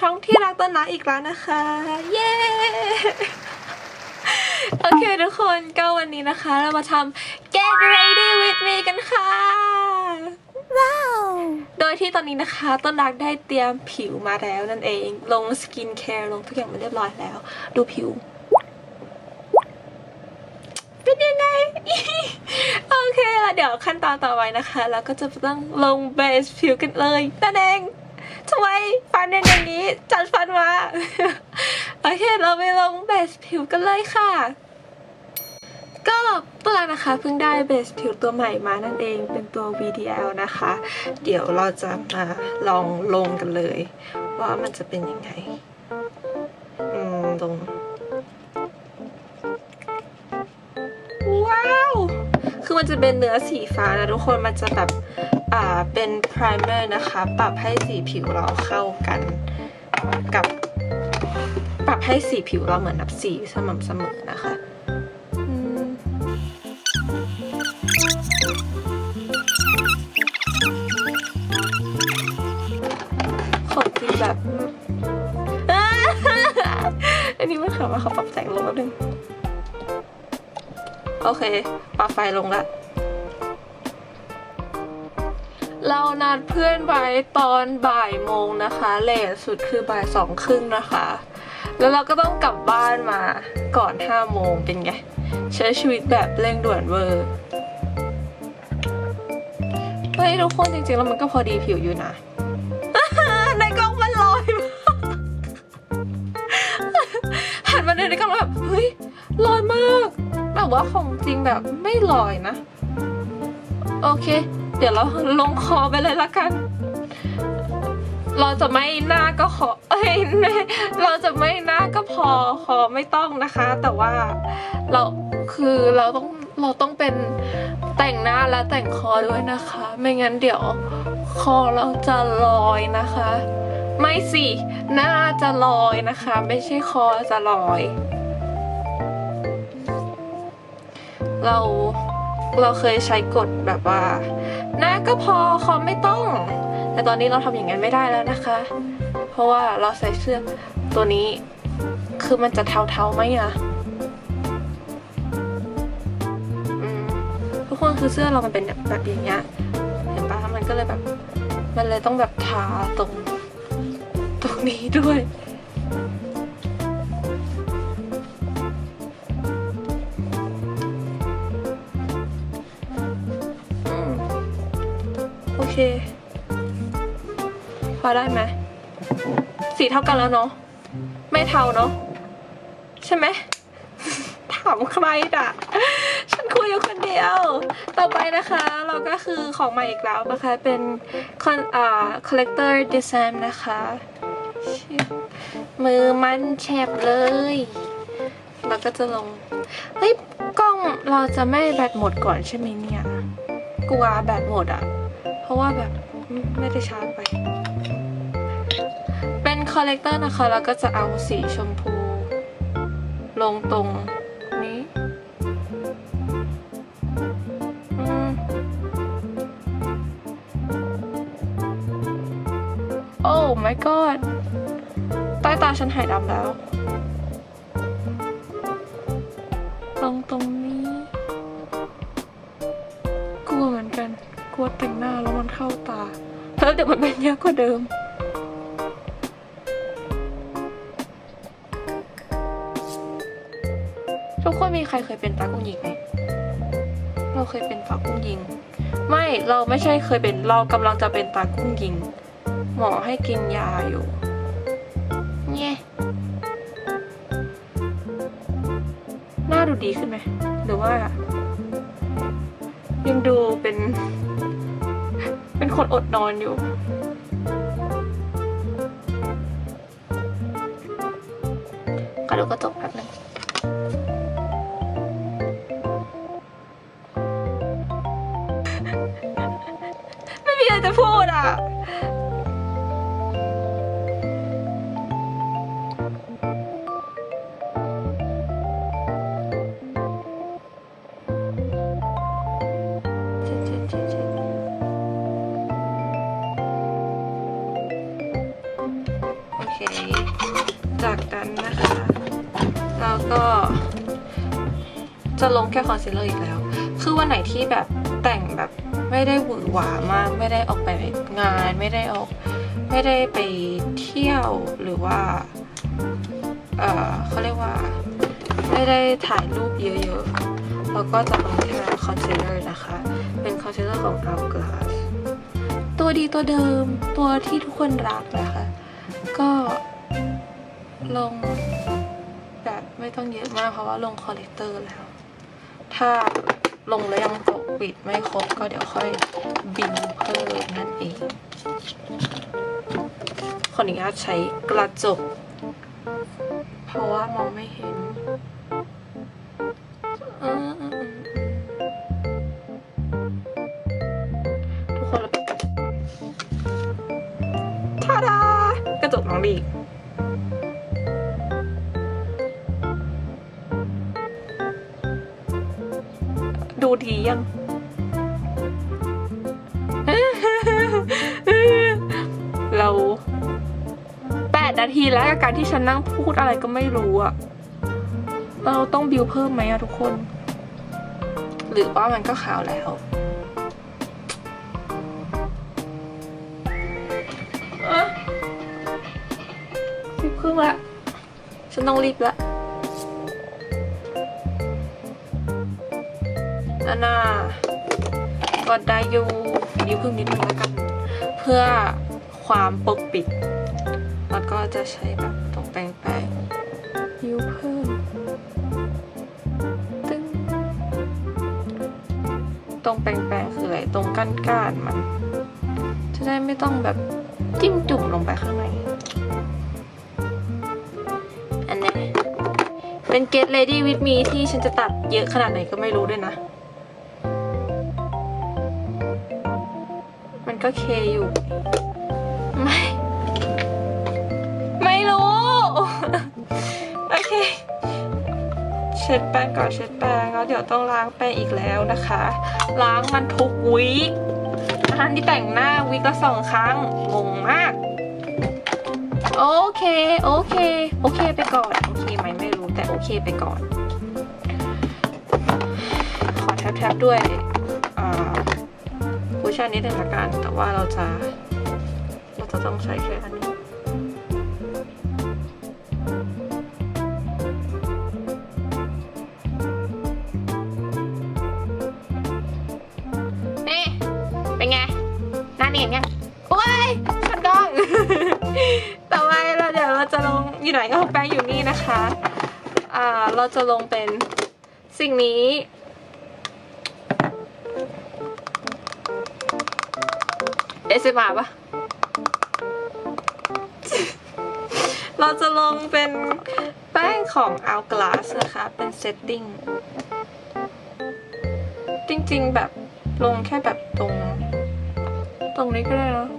ช่องที่รักต้นรักอีกแล้วนะคะ เย้ โอเคทุกคนก็วันนี้นะคะ เรามาทำ Get Ready with me กันค่ะ ว้าว โดยที่ตอนนี้นะคะต้นรักได้เตรียมผิวมาแล้วนั่นเอง ลงสกินแคร์ลงทุกอย่างมาเรียบร้อยแล้ว ดูผิว เป็นยังไงโอเคละเดี๋ยวขั้นตอนต่อไปนะคะ เราก็จะต้องลงเบสผิวกันเลยนั่นเอง ทำไมฟันเป็นอย่างนี้ จัดฟันมา โอเค เราไปลงเบสผิวกันเลยค่ะ ก็ตัวเรานะคะเพิ่งได้เบสผิวตัวใหม่มานั่นเองเป็นตัว VDL นะคะ เดี๋ยวเราจะมาลองลงกันเลย ว่ามันจะเป็นยังไง อืมลง คือมันจะเป็นเนื้อสีฟ้านะทุกคนมันจะแบบอ่าเป็น primer นะคะ ปรับให้สีผิวเราเข้ากันกับ ปรับให้สีผิวเราเหมือนแบบสีสม่ำเสมอนะคะของจริงแบบ อันนี้มันขำมาเขาปรับแสงลงแล้วนึง โอเคปรับไฟลงละ เรานัดเพื่อนไว้ตอนบ่ายโมงนะคะเลทสุดคือบ่ายสองครึ่งนะคะ แล้วเราก็ต้องกลับบ้านมาก่อนห้าโมงเป็นไง ใช้ชีวิตแบบเร่งด่วนเวอร์เฮ้ยทุกคนจริงๆ แล้วมันก็พอดีผิวอยู่นะ ในกล้องมันลอยมากหันมาในกล้องแล้วแบบเฮ้ยลอยมาก แบบว่าของจริงแบบไม่ลอยนะ โอเค เดี๋ยวเราลงคอไปเลยละกัน เราจะไม่หน้าก็ขอเอ้ยเราจะไม่หน้าก็พอคอไม่ต้องนะคะ แต่ว่าเราคือเราต้องเราต้องเป็นแต่งหน้าและแต่งคอด้วยนะคะ ไม่งั้นเดี๋ยวคอเราจะลอยนะคะ ไม่สิ หน้าจะลอยนะคะ ไม่ใช่คอจะลอย เราเราเคยใช้กฎแบบว่าหน้าก็พอคอมไม่ต้อง แต่ตอนนี้เราทำอย่างนั้นไม่ได้แล้วนะคะ เพราะว่าเราใส่เสื้อตัวนี้คือมันจะเทาๆไหมอะอทุกคนคือเสื้อเรามันเป็นแบบแบบอย่างเงี้ยเห็นปะมันก็เลยแบบ มันเลยต้องแบบทาตรง ตรงนี้ด้วย เค พอได้ไหมสีเท่ากันแล้วเนาะไม่เท่าเนาะใช่ไหมถามใครด่ะ ฉันคุยอยู่คนเดียว ต่อไปนะคะ เราก็คือของใหม่อีกแล้วนะคะ เป็นคอนอ่า collector design นะคะ มือมันแฉบเลย เราก็จะลง เฮ้ย กล้องเราจะไม่แบตหมดก่อนใช่ไหมเนี่ย กลัวแบตหมดอะ เพราะว่าแบบไม่ได้ชาร์จไป เป็นคอลเลกเตอร์นะคะ แล้วก็จะเอาสีชมพู ลงตรงนี้โอ้ my god ใต้ตาฉันหายดำแล้ว กันกลัวแต่งหน้าแล้วมันเข้าตา แล้วเดี๋ยวมันเป็นเยอะกว่าเดิม ทุกคนมีใครเคยเป็นตากุ้งยิงไหมเราเคยเป็นตากุ้งยิง ไม่เราไม่ใช่เคยเป็นเรากำลังจะเป็นตากุ้งยิง หมอให้กินยาอยู่เนี่ยหน้าดูดีขึ้นไหมหรือว่ายังดูเป็นเป็น คนอดนอนอยู่ ซีลเลอร์อีกแล้ว คือวันไหนที่แบบแต่งแบบไม่ได้หวือหวามาก ไม่ได้ออกไปงาน ไม่ได้ออก ไม่ได้ไปเที่ยวหรือว่า เออเขาเรียกว่า ไม่ได้ถ่ายรูปเยอะๆแล้วก็จะลงแค่คอนซีลเลอร์นะคะ เป็นคอนซีลเลอร์ของ Hourglass ตัวดีตัวเดิมตัวที่ทุกคนรักนะคะ ก็ลงแบบไม่ต้องเยอะมากเพราะว่าลงคอลเลกเตอร์แล้ว ถ้าลงแล้วยังปกปิดไม่ครบก็เดี๋ยวค่อยบินเพิ่มนั่นเองขออนุญาตใช้กระจก เพราะว่ามองไม่เห็นทุกคนทาดากระจกน้องดี ดูดียัง เราแปดนาทีแล้วกับการที่ฉันนั่งพูดอะไรก็ไม่รู้อะเราต้องบิวเพิ่มไหมอะทุกคน หรือว่ามันก็ขาวแล้วสิบครึ่งละฉันต้องรีบละ อันน่าก็ได้อยู่ยิ้วพึ่งนิดนึงแล้วกัน เพื่อความปกปิด แล้วก็จะใช้แบบตรงแปรงแปรงยิ้วเพิ่มตึ้งตรงแปรงแปรงคืออะไรตรงก้านก้านมัน จะได้ไม่ต้องแบบจิ้มจุ่มลงไปข้างในอันนี้เป็น Get Ready with Me ที่ฉันจะตัดเยอะขนาดไหนก็ไม่รู้ด้วยนะ เคอยู่ ไม่ ไม่รู้ โอเค เช็ดแป้งก่อนเช็ดแป้งแล้วเดี๋ยวต้องล้างแป้งอีกแล้วนะคะ ล้างมันทุกวีคทั้งที่แต่งหน้าวีคละสองครั้งงงมาก โอเค โอเค โอเคไปก่อน โอเคไหมไม่รู้แต่โอเคไปก่อน ขอแทบๆด้วย คุชชั่นนิดนึงละกัน แต่ว่าเราจะ เราจะต้องใช้แค่อันนี้นี่เป็นไงหน้าเนียนยังโอ้ยชัดกล้อง ต่อไปเราเดี๋ยวเราจะลงอยู่ไหนก็แป้งอยู่นี่นะคะ อ่า เราจะลงเป็นสิ่งนี้ เอสมาปะเราจะลงเป็นแป้งของ Hourglass นะคะ เป็น setting จริงๆแบบลงแค่แบบตรง ตรงนี้ก็ได้นะ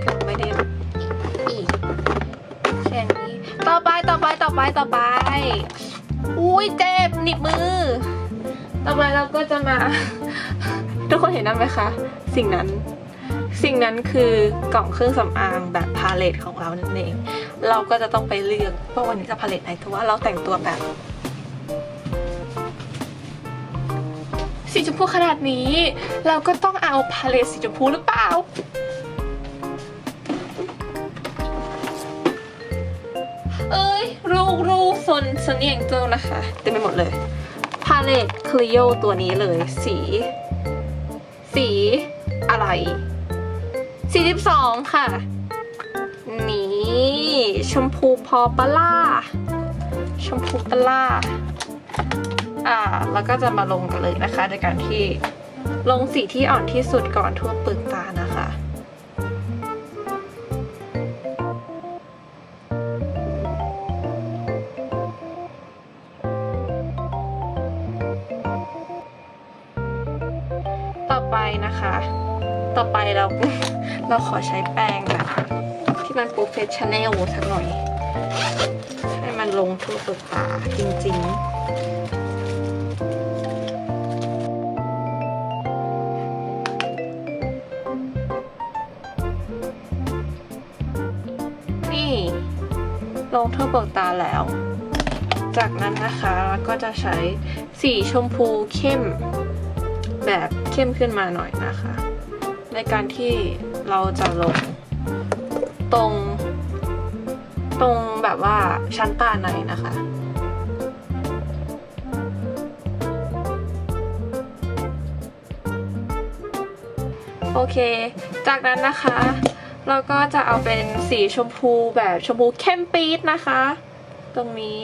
เกือไม่ได้อีกแค่นี้ ต่อไปต่อไปต่อไปต่อไป อุ้ยเจ็บหนีบมือ ต่อไปเราก็จะมา ทุกคนเห็นนั่นไหมคะ สิ่งนั้นสิ่งนั้นคือกล่องเครื่องสำอางแบบพาเลตของเรานั่นเอง เราก็จะต้องไปเลือกว่าวันนี้จะพาเลตไหนถือว่าเราแต่งตัวแบบ สีชมพูขนาดนี้ เราก็ต้องเอาพาเลตสีชมพูหรือเปล่า เอ้ย รูรูซนซนนี่ยงเจ้านะคะ เต็มไปหมดเลยาเลตคลีโอตัวนี้เลย สี สีอะไร 42 ค่ะ นี่ชมพูพอปล่า ชมพูปล่า อ่า แล้วก็จะมาลงกันเลยนะคะในการที่ลงสีที่อ่อนที่สุดก่อนทั่วเปลือกตานะคะ เรา เราขอใช้แป้งแบบที่มันโปรเฟชชั่นแนลสักหน่อย ให้มันลงทั่วตัวตาจริงๆลงทั่วเปลือกตาแล้ว จากนั้นนะคะก็จะใช้สีชมพูเข้มแบบเข้มขึ้นมาหน่อยนะคะ ในการที่เราจะลงตรง ตรงแบบว่าชั้นตาในนะคะโอเค จากนั้นนะคะ เราก็จะเอาเป็นสีชมพูแบบชมพูเข้มปี๊ดนะคะ ตรงนี้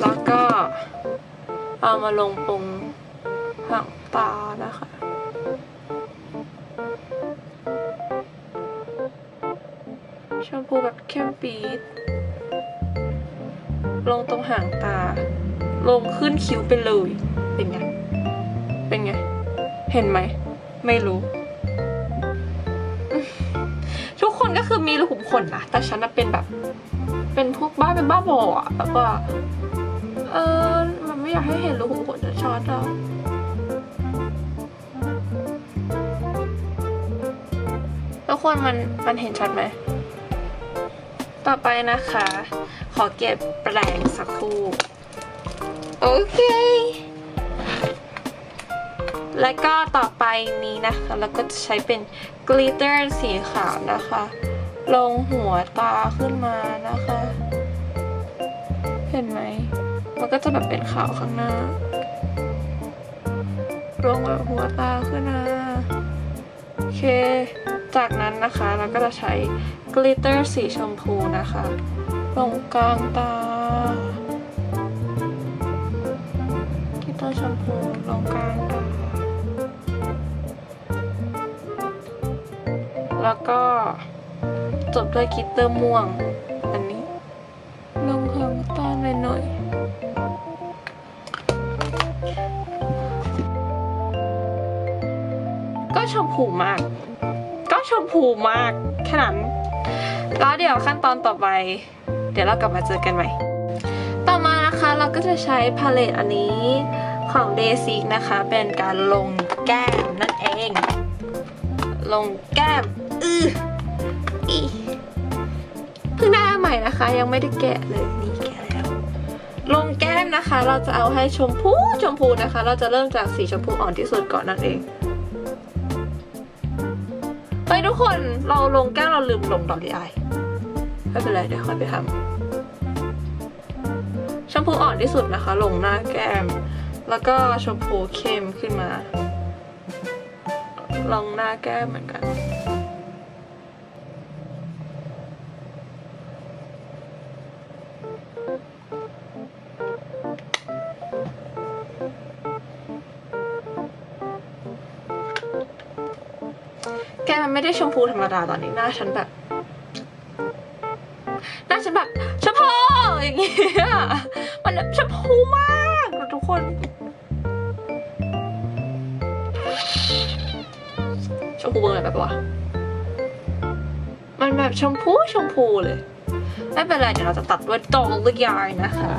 แล้วก็เอามาลงตรงหาง ตานะคะ ชมพูแบบเข้มปี๊ด ลงตรงหางตา ลงขึ้นคิ้วไปเลย เป็นไง เป็นไง เห็นไหม ไม่รู้ ทุกคนก็คือมีรูขุมขนนะ แต่ฉันเป็นแบบ เป็นพวกบ้าเป็นบ้าบออะแบบว่าเออมันไม่อยากให้เห็นรูขุมขนชัดๆอะ คนมันมันเห็นชัดไหม ต่อไปนะคะ ขอเก็บแปรงสักครู่ โอเค และก็ต่อไปนี้นะคะแล้วก็จะใช้เป็นกลิตเตอร์สีขาวนะคะ ลงหัวตาขึ้นมานะคะ เห็นไหม มันก็จะแบบเป็นขาวข้างหน้าลงหัวตาขึ้นมาโอเค จากนั้นนะคะเราก็จะใช้กลิตเตอร์สีชมพูนะคะ ลงกลางตากลิตเตอร์ชมพูลงกลางตา แล้วก็จบด้วยกลิตเตอร์ม่วง อันนี้ ลงหางตาหน่อยหน่อยก็ชมพูมาก ชมพูมากแค่นั้น แล้วเดี๋ยวขั้นตอนต่อไป เดี๋ยวเรากลับมาเจอกันใหม่ ต่อมานะคะเราก็จะใช้พาเลตอันนี้ของ d a y s i c นะคะ เป็นการลงแก้มนั่นเอง ลงแก้มอืออีเพิ่งได้าใหม่นะคะ ยังไม่ได้แกะเลยนี่แกะแล้วลงแก้มนะคะ เราจะเอาให้ชมพูชมพูนะคะ เราจะเริ่มจากสีชมพูอ่อนที่สุดก่อนนั่นเอง เฮ้ยทุกคนเราลงแก้มเราลืมลงดอกดีไอไม่เป็นไรเดี๋ยวค่อยไปทำชมพูอ่อนที่สุดนะคะ ลงหน้าแก้ม แล้วก็ชมพูเข้มขึ้นมา ลงหน้าแก้มเหมือนกัน ได้ชมพูธรรมดาตอนนี้หน้าฉันแบบ หน้าฉันแบบชมพูอย่างเงี้ยมันแบบชมพูมากทุกคนชมพูเบอร์อะไรแบบวะมันแบบชมพูชมพูเลย ไม่เป็นไรเดี๋ยวเราจะตัดด้วยดอลลี่ยายนะคะ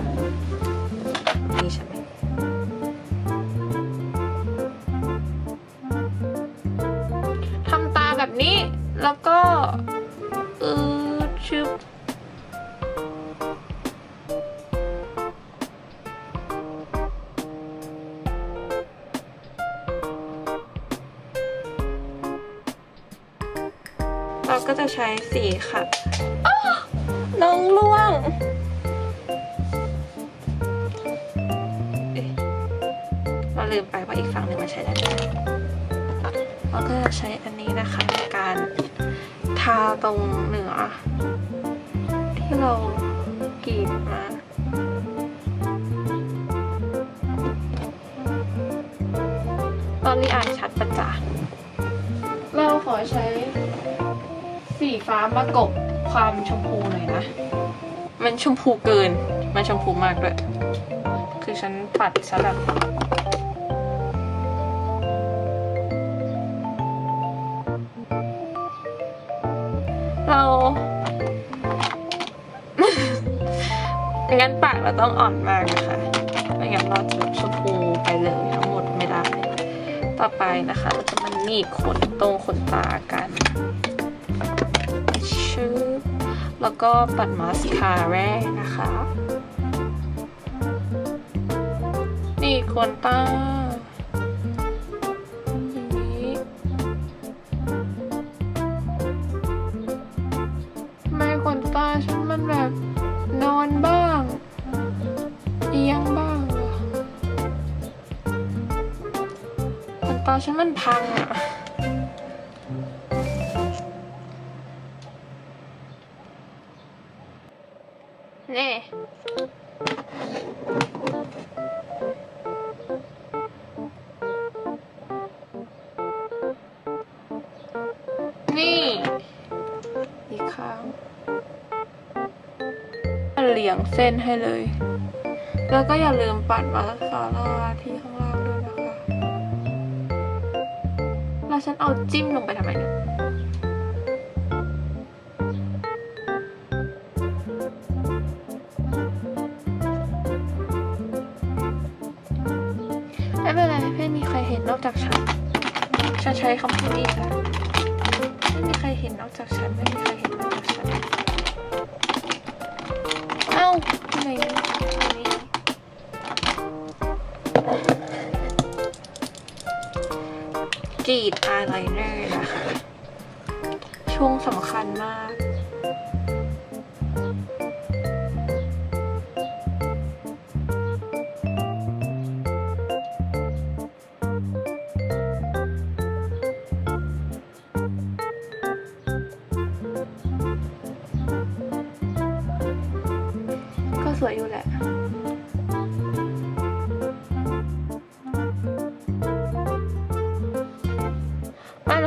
ลืมไปว่าอีกฝั่งหนึ่งมันใช้ได้ด้วยเราก็จะใช้อันนี้นะคะในการทาตรงเหนือ ที่เรากรีดมาตอนนี้อ่านชัดประจาเราขอใช้สีฟ้ามากบความชมพูหน่อยนะ มันชมพูเกิน มันชมพูมากด้วย คือฉันปัดซะแบ งั้นปากเราต้องอ่อนมากนะคะไม่งั้นเราจะชมพูไปเลยทั้งหมดไม่ได้ ต่อไปนะคะ เราจะมาหนีบขนตรงขนตากันชื่อแล้วก็ปัดมาสคาร่านะคะ นี่ขนตา ฉันมันพังอะนี่นี่อีกครั้งเหลียงเส้นให้เลย แล้วก็อย่าลืมปัดมาสคาร่าที แล้วฉันเอาจิ้มลงไปทำไมเนี่ยไม่เป็นไรไม่มีใครเห็นนอกจากฉัน ฉันใช้คำพูดนี้ค่ะไม่มีใครเห็นนอกจากฉัน ไม่มีใครเห็นนอกจากฉัน เอ้าไหน จีดอายไลเนอร์นะคะ ช่วงสำคัญมาก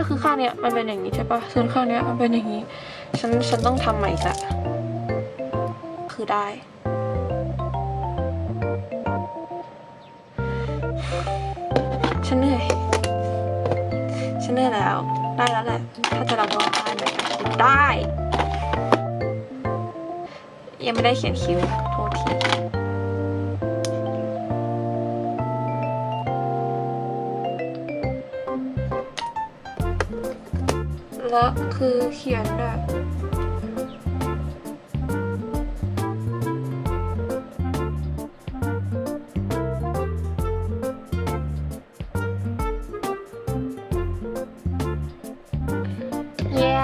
คือข้างเนี้ยมันเป็นอย่างนี้ใช่ปะส่วนข้างเนี้ยมันเป็นอย่างนี้ ฉันฉันต้องทำใหม่อีกละคือได้ ฉันเหนื่อย ฉันเหนื่อยแล้ว ได้แล้วแหละ ถ้าจะรับรองได้ไหมได้ ยังไม่ได้เขียนคิ้ว คือเขียนแบบเย้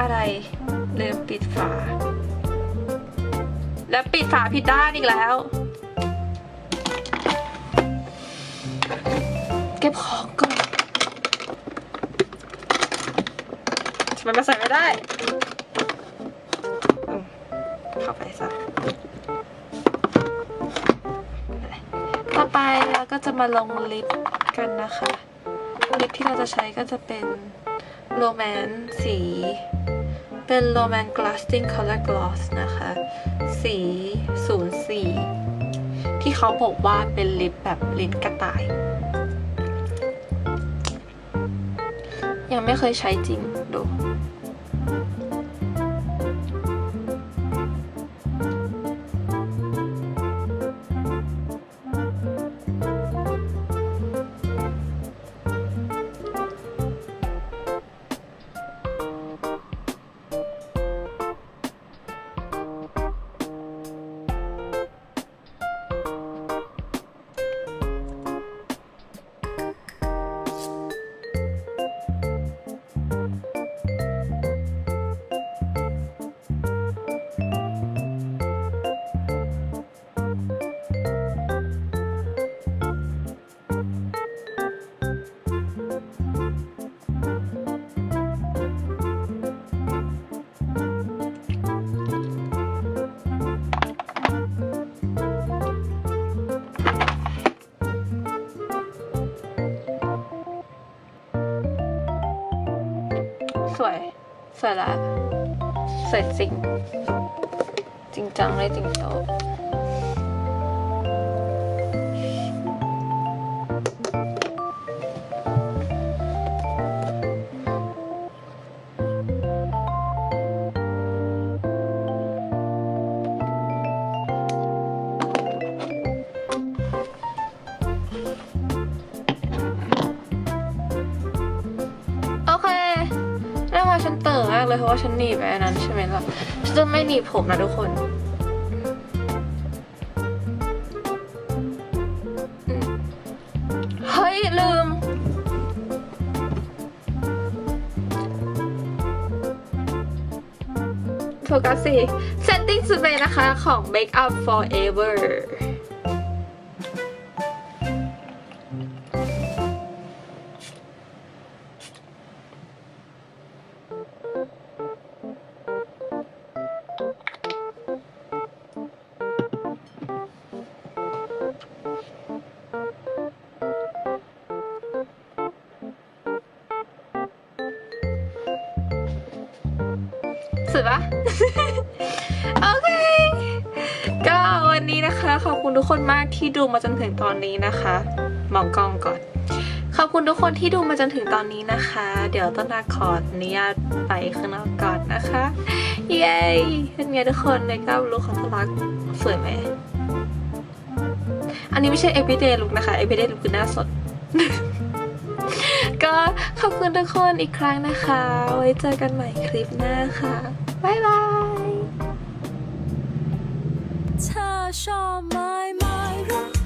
อะไรลืมปิดฝา แล้วปิดฝาผิดด้านอีกแล้ว ทำไมาใส่ไม่ได้เข้าไปซะต่อไปเราก็จะมาลงลิปกันนะคะ ลิปที่เราจะใช้ก็จะเป็นโรแมนสี เป็นโรแมน Glasting Color Gloss นะคะ สี 04 ที่เขาบอกว่าเป็นลิปแบบลิ้นกระต่าย ยังไม่เคยใช้จริง สวยละสวยจริง จริงจังเลยจริงโต หนีบไปนั้นใช่ไหมล่ะฉันจะไม่หนีบผมนะทุกคนเฮ้ย ลืม โฟกัสสิ setting spray นะคะของ Make Up Forever คนมากที่ดูมาจนถึงตอนนี้นะคะ มองกล้องก่อน ขอบคุณทุกคนที่ดูมาจนถึงตอนนี้นะคะ เดี๋ยวต้นนาขออนุญาตไปข้างนอกก่อนนะคะ เย้เป็นไงทุกคนในก้าวลุคของทลักสวยไหมอันนี้ไม่ใช่ everyday look นะคะ everyday look คือหน้าสด ก็ขอบคุณทุกคนอีกครั้งนะคะ ไว้เจอกันใหม่คลิปหน้าค่ะ บ๊ายบาย เธอชอบไหม Whoa.